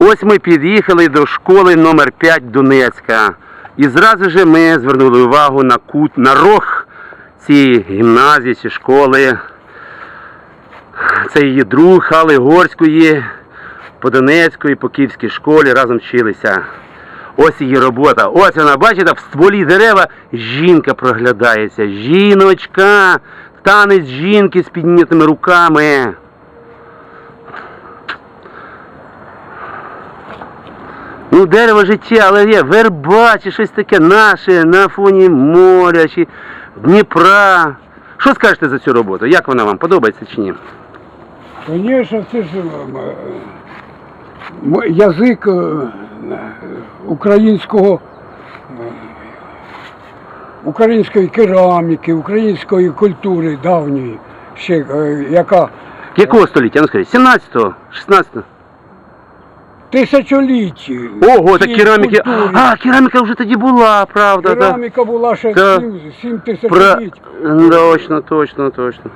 Ось ми під'їхали до школи номер 5 Донецька. І зразу же ми звернули увагу на кут, на рог цієї гімназії чи школи. Це її друг Алли Горської, по Донецької, по Київській школі разом вчилися. Ось її робота. Ось вона, бачите, в стволі дерева жінка проглядається. Жіночка! Танець жінки з піднятими руками. Ну, дерево життя, але є верба чи щось таке наше на фоні моря чи Дніпра. Що скажете за цю роботу? Як вона вам подобається чи ні? Звісно, це ж е, язик е, українського, е, української кераміки, української культури давньої, ще, яка Якого століття? Ну скажіть, 17-го, 16-го? Тисячоліть. Ого, так кераміки. А, кераміка вже тоді була, правда. Кераміка була ще Так. сім- сім Про... тисячоліть. Точно, точно, точно.